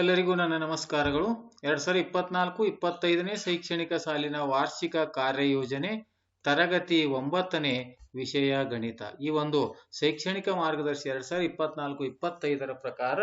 ಎಲ್ಲರಿಗೂ ನನ್ನ ನಮಸ್ಕಾರಗಳು. ಎರಡ್ ಸಾವಿರದ ಇಪ್ಪತ್ನಾಲ್ಕು ಇಪ್ಪತ್ತೈದನೇ ಶೈಕ್ಷಣಿಕ ಸಾಲಿನ ವಾರ್ಷಿಕ ಕಾರ್ಯಯೋಜನೆ ತರಗತಿ ಒಂಬತ್ತನೇ ವಿಷಯ ಗಣಿತ. ಈ ಒಂದು ಶೈಕ್ಷಣಿಕ ಮಾರ್ಗದರ್ಶಿ ಎರಡ್ ಸಾವಿರದ ಇಪ್ಪತ್ನಾಲ್ಕು ಇಪ್ಪತ್ತೈದರ ಪ್ರಕಾರ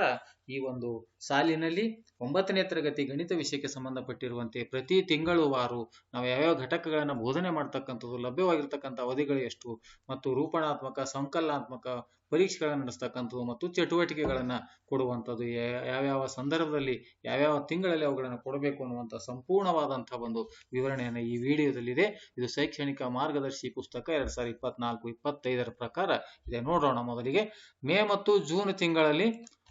ಈ ಒಂದು ಸಾಲಿನಲ್ಲಿ ಒಂಬತ್ತನೇ ತರಗತಿ ಗಣಿತ ವಿಷಯಕ್ಕೆ ಸಂಬಂಧಪಟ್ಟಿರುವಂತೆ ಪ್ರತಿ ತಿಂಗಳುವಾರು ನಾವು ಯಾವ್ಯಾವ ಘಟಕಗಳನ್ನು ಬೋಧನೆ ಮಾಡ್ತಕ್ಕಂಥದ್ದು, ಲಭ್ಯವಾಗಿರ್ತಕ್ಕಂಥ ಅವಧಿಗಳು ಎಷ್ಟು ಮತ್ತು ರೂಪಣಾತ್ಮಕ, ಸಂಕಲನಾತ್ಮಕ ಪರೀಕ್ಷೆಗಳನ್ನು ನಡೆಸ್ತಕ್ಕಂಥದ್ದು ಮತ್ತು ಚಟುವಟಿಕೆಗಳನ್ನು ಕೊಡುವಂಥದ್ದು ಯಾವ್ಯಾವ ಸಂದರ್ಭದಲ್ಲಿ, ಯಾವ್ಯಾವ ತಿಂಗಳಲ್ಲಿ ಅವುಗಳನ್ನು ಕೊಡಬೇಕು ಅನ್ನುವಂಥ ಸಂಪೂರ್ಣವಾದಂಥ ಒಂದು ವಿವರಣೆಯನ್ನು ಈ ವಿಡಿಯೋದಲ್ಲಿದೆ. ಇದು ಶೈಕ್ಷಣಿಕ ಮಾರ್ಗದರ್ಶಿ ಪುಸ್ತಕ ಎರಡು ಸಾವಿರದ ಇಪ್ಪತ್ನಾಲ್ಕು, ಇಪ್ಪತ್ತೈದರ ಪ್ರಕಾರ ಇದೆ. ನೋಡೋಣ ಮೊದಲಿಗೆ. ಮೇ ಮತ್ತು ಜೂನ್ ತಿಂಗಳಲ್ಲಿ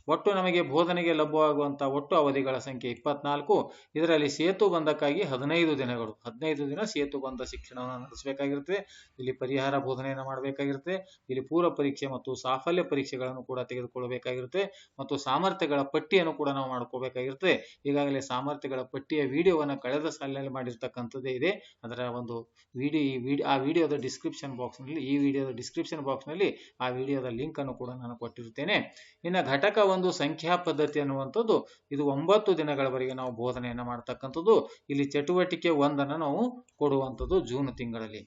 ಒಟ್ಟು ನಮಗೆ ಬೋಧನೆಗೆ ಲಭ್ಯವಾಗುವಂತಹ ಒಟ್ಟು ಅವಧಿಗಳ ಸಂಖ್ಯೆ ಇಪ್ಪತ್ನಾಲ್ಕು. ಇದರಲ್ಲಿ ಸೇತು ಬಂಧಕ್ಕಾಗಿ ಹದಿನೈದು ದಿನಗಳು. ಹದಿನೈದು ದಿನ ಸೇತು ಬಂಧ ಶಿಕ್ಷಣವನ್ನು ನಡೆಸಬೇಕಾಗಿರುತ್ತೆ. ಇಲ್ಲಿ ಪರಿಹಾರ ಬೋಧನೆಯನ್ನು ಮಾಡಬೇಕಾಗಿರುತ್ತೆ. ಇಲ್ಲಿ ಪೂರ್ವ ಪರೀಕ್ಷೆ ಮತ್ತು ಸಾಫಲ್ಯ ಪರೀಕ್ಷೆಗಳನ್ನು ಕೂಡ ತೆಗೆದುಕೊಳ್ಳಬೇಕಾಗಿರುತ್ತೆ. ಮತ್ತು ಸಾಮರ್ಥ್ಯಗಳ ಪಟ್ಟಿಯನ್ನು ಕೂಡ ನಾವು ಮಾಡ್ಕೋಬೇಕಾಗಿರುತ್ತೆ. ಈಗಾಗಲೇ ಸಾಮರ್ಥ್ಯಗಳ ಪಟ್ಟಿಯ ವಿಡಿಯೋವನ್ನು ಕಳೆದ ಸಾಲಿನಲ್ಲಿ ಮಾಡಿರ್ತಕ್ಕಂಥದ್ದೇ ಇದೆ. ಅದರ ಒಂದು ವಿಡಿಯೋ ಈ ವಿಡಿಯೋ ಆ ವಿಡಿಯೋದ ಡಿಸ್ಕ್ರಿಪ್ಷನ್ ಬಾಕ್ಸ್ನಲ್ಲಿ ಈ ವಿಡಿಯೋದ ಡಿಸ್ಕ್ರಿಪ್ಷನ್ ಬಾಕ್ಸ್ನಲ್ಲಿ ಆ ವಿಡಿಯೋದ ಲಿಂಕ್ ಅನ್ನು ಕೂಡ ನಾನು ಕೊಟ್ಟಿರುತ್ತೇನೆ. ಇನ್ನು ಘಟಕ ಒಂದು ಸಂಖ್ಯಾ ಪದ್ಧತಿ ಅನ್ನುವಂಥದ್ದು ಇದು ಒಂಬತ್ತು ದಿನಗಳವರೆಗೆ ನಾವು ಬೋಧನೆಯನ್ನು ಮಾಡ್ತಕ್ಕಂಥದ್ದು. ಇಲ್ಲಿ ಚಟುವಟಿಕೆ ಒಂದನ್ನು ನಾವು ಕೊಡುವಂಥದ್ದು ಜೂನ್ ತಿಂಗಳಲ್ಲಿ.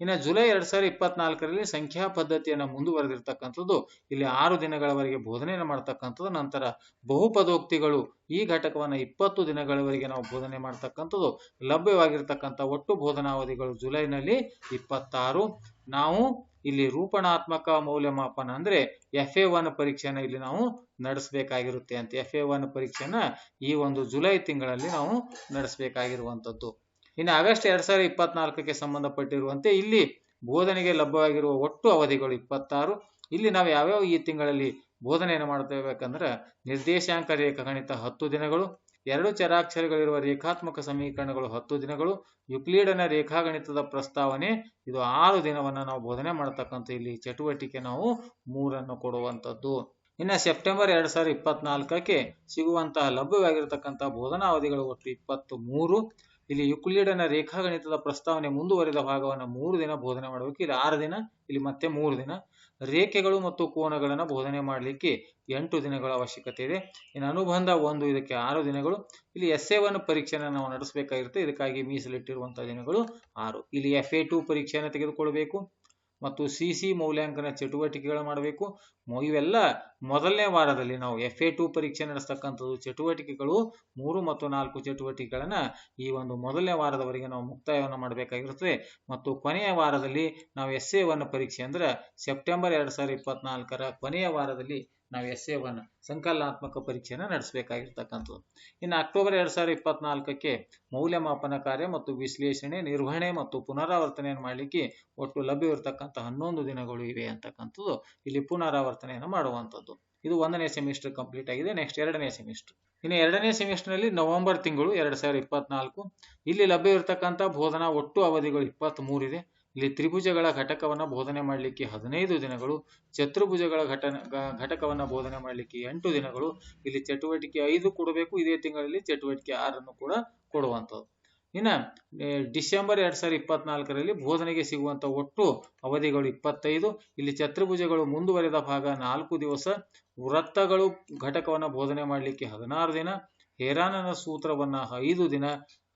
ಇನ್ನು ಜುಲೈ ಎರಡ್ ಸಾವಿರದ ಇಪ್ಪತ್ನಾಲ್ಕರಲ್ಲಿ ಸಂಖ್ಯಾ ಪದ್ಧತಿಯನ್ನು ಮುಂದುವರೆದಿರ್ತಕ್ಕಂಥದ್ದು ಇಲ್ಲಿ ಆರು ದಿನಗಳವರೆಗೆ ಬೋಧನೆಯನ್ನು ಮಾಡ್ತಕ್ಕಂಥದ್ದು. ನಂತರ ಬಹುಪದೋಕ್ತಿಗಳು ಈ ಘಟಕವನ್ನು ಇಪ್ಪತ್ತು ದಿನಗಳವರೆಗೆ ನಾವು ಬೋಧನೆ ಮಾಡ್ತಕ್ಕಂಥದ್ದು. ಲಭ್ಯವಾಗಿರ್ತಕ್ಕಂಥ ಒಟ್ಟು ಬೋಧನಾವಧಿಗಳು ಜುಲೈನಲ್ಲಿ ಇಪ್ಪತ್ತಾರು. ನಾವು ಇಲ್ಲಿ ರೂಪಣಾತ್ಮಕ ಮೌಲ್ಯಮಾಪನ ಅಂದ್ರೆ ಎಫ್ ಎ ಒನ್ ಪರೀಕ್ಷೆನ ಇಲ್ಲಿ ನಾವು ನಡೆಸಬೇಕಾಗಿರುತ್ತೆ ಅಂತ. ಎಫ್ ಎ ಒನ್ ಪರೀಕ್ಷೆನ ಈ ಒಂದು ಜುಲೈ ತಿಂಗಳಲ್ಲಿ ನಾವು ನಡೆಸಬೇಕಾಗಿರುವಂಥದ್ದು. ಇನ್ನು ಆಗಸ್ಟ್ ಎರಡ್ ಸಾವಿರದ ಇಪ್ಪತ್ನಾಲ್ಕಕ್ಕೆ ಸಂಬಂಧಪಟ್ಟಿರುವಂತೆ ಇಲ್ಲಿ ಬೋಧನೆಗೆ ಲಭ್ಯವಾಗಿರುವ ಒಟ್ಟು ಅವಧಿಗಳು ಇಪ್ಪತ್ತಾರು. ಇಲ್ಲಿ ನಾವು ಯಾವ್ಯಾವ ಈ ತಿಂಗಳಲ್ಲಿ ಬೋಧನೆಯನ್ನು ಮಾಡ್ತೇಬೇಕಂದ್ರೆ ನಿರ್ದೇಶಾಂಕ ರೇಖಾಗಣಿತ ಹತ್ತು ದಿನಗಳು ಎರಡು ಚರಾಕ್ಷರಗಳಿರುವ ರೇಖಾತ್ಮಕ ಸಮೀಕರಣಗಳು ಹತ್ತು ದಿನಗಳು, ಯುಕ್ಲೀಡನ ರೇಖಾಗಣಿತದ ಪ್ರಸ್ತಾವನೆ, ಇದು ಆರು ದಿನವನ್ನು ನಾವು ಬೋಧನೆ ಮಾಡತಕ್ಕಂಥ ಇಲ್ಲಿ ಚಟುವಟಿಕೆ ನಾವು ಮೂರನ್ನು ಕೊಡುವಂಥದ್ದು. ಇನ್ನು ಸೆಪ್ಟೆಂಬರ್ ಎರಡು ಸಾವಿರದ ಇಪ್ಪತ್ನಾಲ್ಕಕ್ಕೆ ಸಿಗುವಂತಹ ಲಭ್ಯವಾಗಿರತಕ್ಕಂತಹ ಬೋಧನಾ ಅವಧಿಗಳು ಒಟ್ಟು ಇಪ್ಪತ್ತು ಮೂರು ಇಲ್ಲಿ ಯುಕ್ಲಿಡನ ರೇಖಾಗಣಿತದ ಪ್ರಸ್ತಾವನೆ ಮುಂದುವರಿದ ಭಾಗವನ್ನು ಮೂರು ದಿನ ಬೋಧನೆ ಮಾಡಬೇಕು. ಇಲ್ಲಿ ಆರು ದಿನ, ಇಲ್ಲಿ ಮತ್ತೆ ಮೂರು ದಿನ. ರೇಖೆಗಳು ಮತ್ತು ಕೋನಗಳನ್ನು ಬೋಧನೆ ಮಾಡಲಿಕ್ಕೆ ಎಂಟು ದಿನಗಳ ಅವಶ್ಯಕತೆ ಇದೆ. ಇನ್ನು ಅನುಬಂಧ ಒಂದು, ಇದಕ್ಕೆ ಆರು ದಿನಗಳು. ಇಲ್ಲಿ ಎಸ್ ಎ ಒನ್ ಪರೀಕ್ಷೆಯನ್ನು ನಾವು ನಡೆಸಬೇಕಾಗಿರುತ್ತೆ. ಇದಕ್ಕಾಗಿ ಮೀಸಲಿಟ್ಟಿರುವಂತಹ ದಿನಗಳು ಆರು. ಇಲ್ಲಿ ಎಫ್ ಎ ಟು ಪರೀಕ್ಷೆಯನ್ನು ತೆಗೆದುಕೊಳ್ಬೇಕು. ಮತ್ತು ಸಿ ಸಿ ಮೌಲ್ಯಾಂಕನ ಚಟುವಟಿಕೆಗಳು ಮಾಡಬೇಕು. ಇವೆಲ್ಲ ಮೊದಲನೇ ವಾರದಲ್ಲಿ ನಾವು ಎಫ್ ಎ ಟು ಪರೀಕ್ಷೆ ನಡೆಸ್ತಕ್ಕಂಥದ್ದು ಚಟುವಟಿಕೆಗಳು, ಮೂರು ಮತ್ತು ನಾಲ್ಕು ಚಟುವಟಿಕೆಗಳನ್ನು ಈ ಒಂದು ಮೊದಲನೇ ವಾರದವರೆಗೆ ನಾವು ಮುಕ್ತಾಯವನ್ನು ಮಾಡಬೇಕಾಗಿರುತ್ತದೆ ಮತ್ತು ಕೊನೆಯ ವಾರದಲ್ಲಿ ನಾವು ಎಸ್ ಎ ಒನ್ ಪರೀಕ್ಷೆ ಅಂದ್ರೆ ಸೆಪ್ಟೆಂಬರ್ ಎರಡು ಸಾವಿರದ ಇಪ್ಪತ್ನಾಲ್ಕರ ಕೊನೆಯ ವಾರದಲ್ಲಿ ನಾವು ಎಸ್ ಎ ಒನ್ ಸಂಕಲನಾತ್ಮಕ ಪರೀಕ್ಷೆಯನ್ನು ನಡೆಸಬೇಕಾಗಿರ್ತಕ್ಕಂಥದ್ದು. ಇನ್ನು ಅಕ್ಟೋಬರ್ ಎರಡು ಸಾವಿರದ ಇಪ್ಪತ್ನಾಲ್ಕಕ್ಕೆ ಮೌಲ್ಯಮಾಪನ ಕಾರ್ಯ ಮತ್ತು ವಿಶ್ಲೇಷಣೆ, ನಿರ್ವಹಣೆ ಮತ್ತು ಪುನರಾವರ್ತನೆಯನ್ನು ಮಾಡಲಿಕ್ಕೆ ಒಟ್ಟು ಲಭ್ಯವಿರತಕ್ಕಂಥ ಹನ್ನೊಂದು ದಿನಗಳು ಇವೆ ಅಂತಕ್ಕಂಥದ್ದು ಇಲ್ಲಿ ಪುನರಾವರ್ತನೆಯನ್ನು ಮಾಡುವಂಥದ್ದು. ಇದು ಒಂದನೇ ಸೆಮಿಸ್ಟರ್ ಕಂಪ್ಲೀಟ್ ಆಗಿದೆ ನೆಕ್ಸ್ಟ್ ಎರಡನೇ ಸೆಮಿಸ್ಟರ್ ಇನ್ನು ಎರಡನೇ ಸೆಮಿಸ್ಟರ್ನಲ್ಲಿ ನವೆಂಬರ್ ತಿಂಗಳು ಎರಡು ಸಾವಿರದ ಇಪ್ಪತ್ನಾಲ್ಕು. ಇಲ್ಲಿ ಲಭ್ಯವಿರತಕ್ಕಂಥ ಬೋಧನಾ ಒಟ್ಟು ಅವಧಿಗಳು ಇಪ್ಪತ್ತ್ ಮೂರಿದೆ ಇಲ್ಲಿ ತ್ರಿಭುಜಗಳ ಘಟಕವನ್ನು ಬೋಧನೆ ಮಾಡಲಿಕ್ಕೆ ಹದಿನೈದು ದಿನಗಳು, ಚತುರ್ಭುಜಗಳ ಘಟನ ಘಟಕವನ್ನು ಬೋಧನೆ ಮಾಡಲಿಕ್ಕೆ ಎಂಟು ದಿನಗಳು, ಇಲ್ಲಿ ಚಟುವಟಿಕೆ ಐದು ಕೊಡಬೇಕು, ಇದೇ ತಿಂಗಳಲ್ಲಿ ಚಟುವಟಿಕೆ ಆರನ್ನು ಕೂಡ ಕೊಡುವಂಥದ್ದು. ಇನ್ನ ಡಿಸೆಂಬರ್ ಎರಡ್ ಸಾವಿರದ ಇಪ್ಪತ್ನಾಲ್ಕರಲ್ಲಿ ಬೋಧನೆಗೆ ಸಿಗುವಂತ ಒಟ್ಟು ಅವಧಿಗಳು ಇಪ್ಪತ್ತೈದು, ಇಲ್ಲಿ ಚತುರ್ಭುಜಗಳು ಮುಂದುವರೆದ ಭಾಗ ನಾಲ್ಕು ದಿವಸ, ವೃತ್ತಗಳು ಘಟಕವನ್ನು ಬೋಧನೆ ಮಾಡಲಿಕ್ಕೆ ಹದಿನಾರು ದಿನ, ಹೇರಾನನ ಸೂತ್ರವನ್ನ ಐದು ದಿನ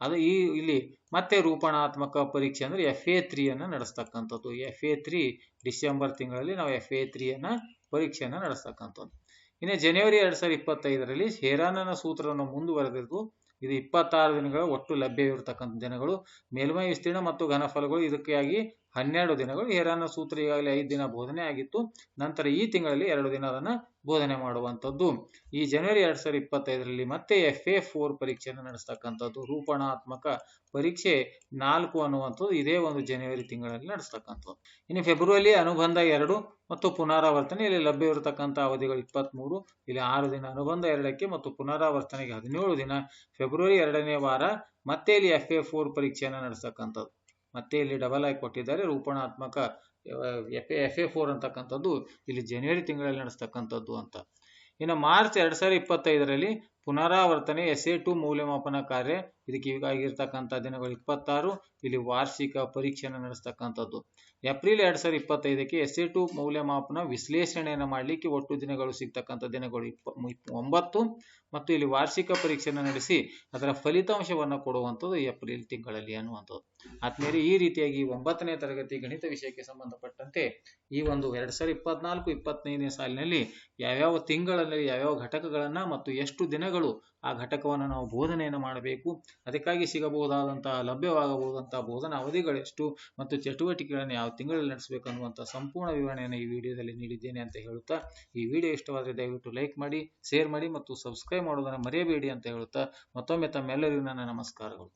ಅದು ಈ ಇಲ್ಲಿ ಮತ್ತೆ ರೂಪಣಾತ್ಮಕ ಪರೀಕ್ಷೆ ಅಂದ್ರೆ ಎಫ್ ಎ ತ್ರೀ ಅನ್ನ ನಡೆಸ್ತಕ್ಕಂಥದ್ದು. ಎಫ್ ಎ ತ್ರೀ ಡಿಸೆಂಬರ್ ತಿಂಗಳಲ್ಲಿ ನಾವು ಎಫ್ ಎ ತ್ರೀ ಅನ್ನ ಪರೀಕ್ಷೆಯನ್ನ ನಡೆಸ್ತಕ್ಕಂಥದ್ದು. ಇನ್ನು ಜನವರಿ ಎರಡು ಸಾವಿರದ ಇಪ್ಪತ್ತೈದರಲ್ಲಿ ಹೇರಾನನ ಸೂತ್ರವನ್ನು ಮುಂದುವರೆದಿದ್ದು, ಇದು ಇಪ್ಪತ್ತಾರು ದಿನಗಳ ಒಟ್ಟು ಲಭ್ಯವಿರತಕ್ಕಂಥ ದಿನಗಳು. ಮೇಲ್ಮೈ ವಿಸ್ತೀರ್ಣ ಮತ್ತು ಘನಫಲಗಳು ಇದಕ್ಕಾಗಿ ಹನ್ನೆರಡು ದಿನಗಳು. ಏರಾನ ಸೂತ್ರ ಈಗಾಗಲೇ ಐದು ದಿನ ಬೋಧನೆ ಆಗಿತ್ತು. ನಂತರ ಈ ತಿಂಗಳಲ್ಲಿ ಎರಡು ದಿನ ಅದನ್ನು ಬೋಧನೆ ಮಾಡುವಂಥದ್ದು. ಈ ಜನವರಿ ಎರಡ್ ಸಾವಿರದ ಇಪ್ಪತ್ತೈದರಲ್ಲಿ ಮತ್ತೆ ಎಫ್ ಎ ಫೋರ್ ಪರೀಕ್ಷೆಯನ್ನು ನಡೆಸ್ತಕ್ಕಂಥದ್ದು. ರೂಪಣಾತ್ಮಕ ಪರೀಕ್ಷೆ ನಾಲ್ಕು ಅನ್ನುವಂಥದ್ದು ಇದೇ ಒಂದು ಜನವರಿ ತಿಂಗಳಲ್ಲಿ ನಡೆಸ್ತಕ್ಕಂಥದ್ದು. ಇನ್ನು ಫೆಬ್ರವರಿ ಅನುಬಂಧ ಎರಡು ಮತ್ತು ಪುನರಾವರ್ತನೆ. ಇಲ್ಲಿ ಲಭ್ಯವಿರತಕ್ಕಂಥ ಅವಧಿಗಳು ಇಪ್ಪತ್ತ್ಮೂರು ಇಲ್ಲಿ ಆರು ದಿನ ಅನುಬಂಧ ಎರಡಕ್ಕೆ ಮತ್ತು ಪುನರಾವರ್ತನೆಗೆ ಹದಿನೇಳು ದಿನ. ಫೆಬ್ರವರಿ ಎರಡನೇ ವಾರ. ಮತ್ತೆ ಇಲ್ಲಿ ಎಫ್ ಎ ಫೋರ್ ಪರೀಕ್ಷೆಯನ್ನು ನಡೆಸ್ತಕ್ಕಂಥದ್ದು. ಮತ್ತೆ ಇಲ್ಲಿ ಡಬಲ್ ಆಗಿ ಕೊಟ್ಟಿದ್ದಾರೆ. ರೂಪಣಾತ್ಮಕ ಎಫ್ ಎಫ್ ಎ ಫೋರ್ ಅಂತಕ್ಕಂಥದ್ದು ಇಲ್ಲಿ ಜನವರಿ ತಿಂಗಳಲ್ಲಿ ನಡೆಸ್ತಕ್ಕಂಥದ್ದು ಅಂತ. ಇನ್ನು ಮಾರ್ಚ್ ಎರಡು ಸಾವಿರದ ಇಪ್ಪತ್ತೈದರಲ್ಲಿ ಪುನರಾವರ್ತನೆ ಎಸ್ ಎ ಟು ಮೌಲ್ಯಮಾಪನ ಕಾರ್ಯ ಇದಕ್ಕೆ ಈಗಾಗಿರ್ತಕ್ಕಂಥ ದಿನಗಳು ಇಪ್ಪತ್ತಾರು, ಇಲ್ಲಿ ವಾರ್ಷಿಕ ಪರೀಕ್ಷೆಯನ್ನು ನಡೆಸ್ತಕ್ಕಂಥದ್ದು. ಏಪ್ರಿಲ್ ಎರಡು ಸಾವಿರದ ಇಪ್ಪತ್ತೈದಕ್ಕೆ ಎಸ್ ಎ ಟು ಮೌಲ್ಯಮಾಪನ ವಿಶ್ಲೇಷಣೆಯನ್ನು ಮಾಡಲಿಕ್ಕೆ ಒಟ್ಟು ದಿನಗಳು ಸಿಗ್ತಕ್ಕಂಥ ದಿನಗಳು ಇಪ್ಪ ಒಂಬತ್ತು. ಮತ್ತು ಇಲ್ಲಿ ವಾರ್ಷಿಕ ಪರೀಕ್ಷೆಯನ್ನು ನಡೆಸಿ ಅದರ ಫಲಿತಾಂಶವನ್ನು ಕೊಡುವಂಥದ್ದು ಏಪ್ರಿಲ್ ತಿಂಗಳಲ್ಲಿ ಅನ್ನುವಂಥದ್ದು. ಆದ್ಮೇಲೆ ಈ ರೀತಿಯಾಗಿ ಒಂಬತ್ತನೇ ತರಗತಿ ಗಣಿತ ವಿಷಯಕ್ಕೆ ಸಂಬಂಧಪಟ್ಟಂತೆ ಈ ಒಂದು ಎರಡು ಸಾವಿರದ ಇಪ್ಪತ್ನಾಲ್ಕು, ಇಪ್ಪತ್ತೈದನೇ ಸಾಲಿನಲ್ಲಿ ಯಾವ್ಯಾವ ತಿಂಗಳಲ್ಲಿ ಯಾವ್ಯಾವ ಘಟಕಗಳನ್ನು ಮತ್ತು ಎಷ್ಟು ದಿನಗಳು ಆ ಘಟಕವನ್ನು ನಾವು ಬೋಧನೆಯನ್ನು ಮಾಡಬೇಕು ಅದಕ್ಕಾಗಿ ಸಿಗಬಹುದಾದಂತಹ, ಲಭ್ಯವಾಗಬಹುದಂತಹ ಬೋಧನಾ ಅವಧಿಗಳೆಷ್ಟು ಮತ್ತು ಚಟುವಟಿಕೆಗಳನ್ನು ಯಾವ ತಿಂಗಳಲ್ಲಿ ನಡೆಸಬೇಕು ಅನ್ನುವಂಥ ಸಂಪೂರ್ಣ ವಿವರಣೆಯನ್ನು ಈ ವಿಡಿಯೋದಲ್ಲಿ ನೀಡಿದ್ದೇನೆ ಅಂತ ಹೇಳುತ್ತಾ, ಈ ವಿಡಿಯೋ ಇಷ್ಟವಾದರೆ ದಯವಿಟ್ಟು ಲೈಕ್ ಮಾಡಿ, ಶೇರ್ ಮಾಡಿ ಮತ್ತು ಸಬ್ಸ್ಕ್ರೈಬ್ ಮಾಡೋದನ್ನು ಮರೆಯಬೇಡಿ ಅಂತ ಹೇಳುತ್ತಾ, ಮತ್ತೊಮ್ಮೆ ತಮ್ಮೆಲ್ಲರಿಗೂ ನನ್ನ ನಮಸ್ಕಾರಗಳು.